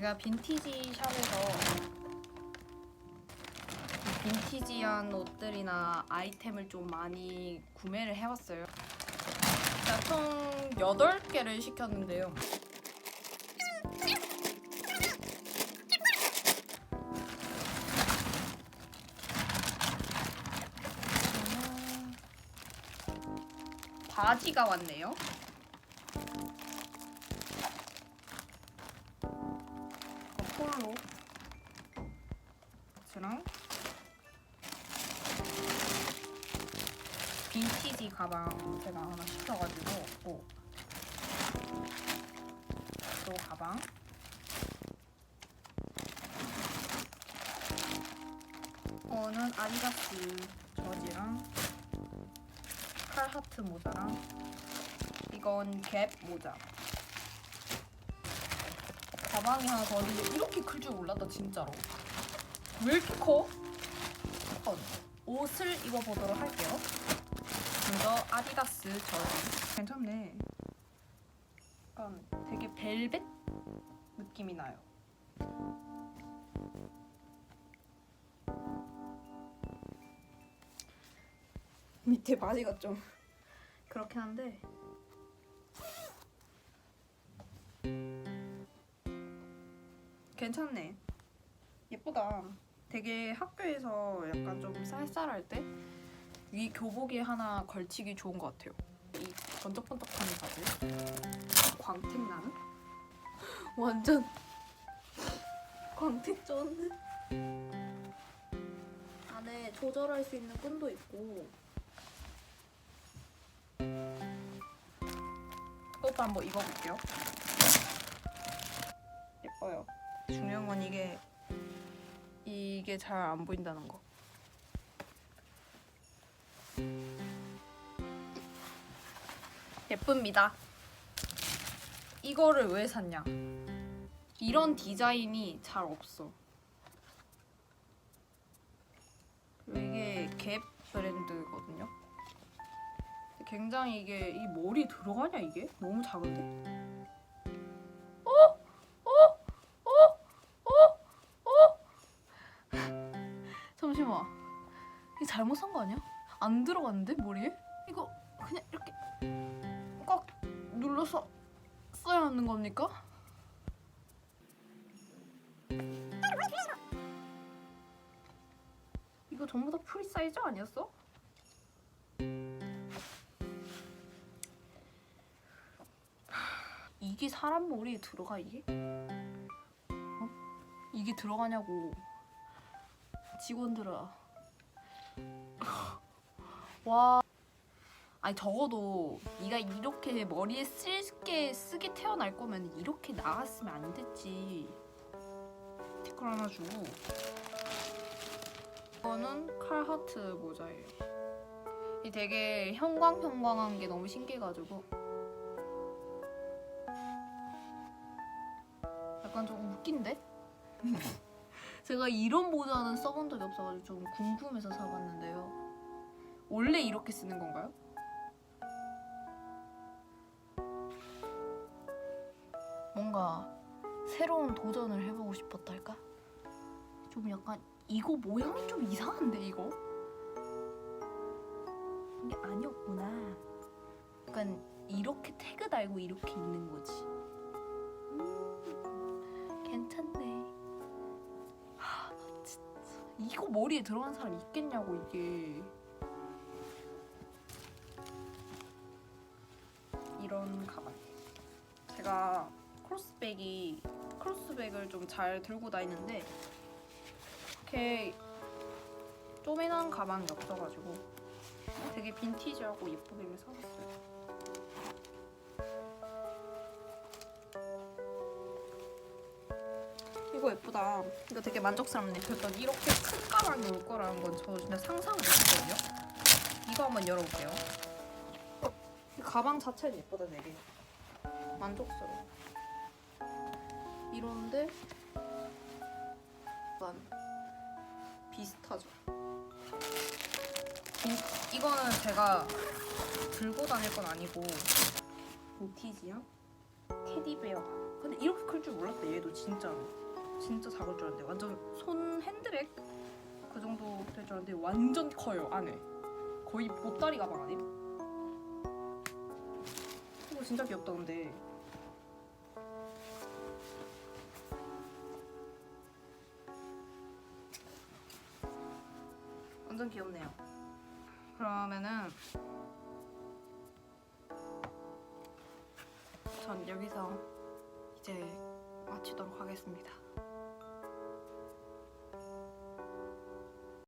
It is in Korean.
제가 빈티지 샵에서 이 빈티지한 옷들이나 아이템을 좀 많이 구매를 해왔어요. 제가 총 8개를 시켰는데요. 바지가 왔네요. 이거 폴로 랑? 빈티지 가방 제가 하나 시켜가지고 오. 또 가방. 이거는 아디다스 저지랑 칼하트 모자랑. 이건 갭 모자 가방이 하나 더 있는데 이렇게 클 줄 몰랐다 진짜로. 왜 이렇게 커? 어, 옷을 입어보도록 할게요. 먼저 아디다스 저지 괜찮네. 약간 되게 벨벳 느낌이 나요. 밑에 바지가 좀 그렇긴 한데 괜찮네. 예쁘다. 되게 학교에서 약간 좀 쌀쌀할 때 위 교복에 하나 걸치기 좋은 것 같아요. 이 번쩍번쩍하는 바지. 광택 나는? 완전 광택 쩌는데? 안에 조절할 수 있는 끈도 있고. 이것도 한번 입어볼게요. 예뻐요 중요한 건 이게 이게 잘 안 보인다는 거. 예쁩니다. 이거를 왜 샀냐? 이런 디자인이 잘 없어. 이게 갭 브랜드거든요. 굉장히 이게 이 머리 들어가냐 이게? 너무 작은데? 이게 잘못 산 거 아니야? 안 들어갔는데 머리에? 이거 그냥 이렇게 꽉 눌러서 써야 하는 겁니까? 이거 전부 다 프리 사이즈 아니었어? 이게 사람 머리에 들어가 이게? 어? 이게 들어가냐고 직원들아 와. 아니 적어도 네가 이렇게 머리에 쓸게 쓰게 태어날 거면 이렇게 나갔으면 안 됐지. 스티커 하나 주고. 이거는 칼 하트 모자예요. 이 되게 형광 형광한 게 너무 신기해가지고. 약간 조금 웃긴데? 제가 이런 모자는 써본 적이 없어가지고 좀 궁금해서 사봤는데요 원래 이렇게 쓰는 건가요? 뭔가 새로운 도전을 해보고 싶었달까? 좀 약간 이거 모양이 좀 이상한데 이거? 이게 아니었구나. 약간 이렇게 태그 달고 이렇게 있는 거지. 음, 괜찮네. 하, 나 진짜 이거 머리에 들어간 사람 있겠냐고 이게. 이런 가방. 제가 크로스백이 크로스백을 좀 잘 들고 다니는데 이렇게 쪼매난 가방이 없어가지고 되게 빈티지하고 예쁘게 사봤어요. 이거 예쁘다. 이거 되게 만족스럽네. 그랬더니 이렇게 큰 가방이 올 거라는 건 저 진짜 상상을 못했거든요. 이거 한번 열어볼게요. 어, 이 가방 자체는 예쁘다 되게. 만족스러워. 이런데 약간 비슷하죠. 빈- 이거는 제가 들고 다닐 건 아니고 빈티지야? 테디베어. 근데 이렇게 클 줄 몰랐다 얘도 진짜 진짜 작을 줄 알았는데 완전 손 핸드백 그 정도 될 줄 알았는데 완전 커요 안에 거의 보따리 가방 아님? 진짜 귀엽다 근데. 완전 귀엽네요. 그러면은 전 여기서 이제 마치도록 하겠습니다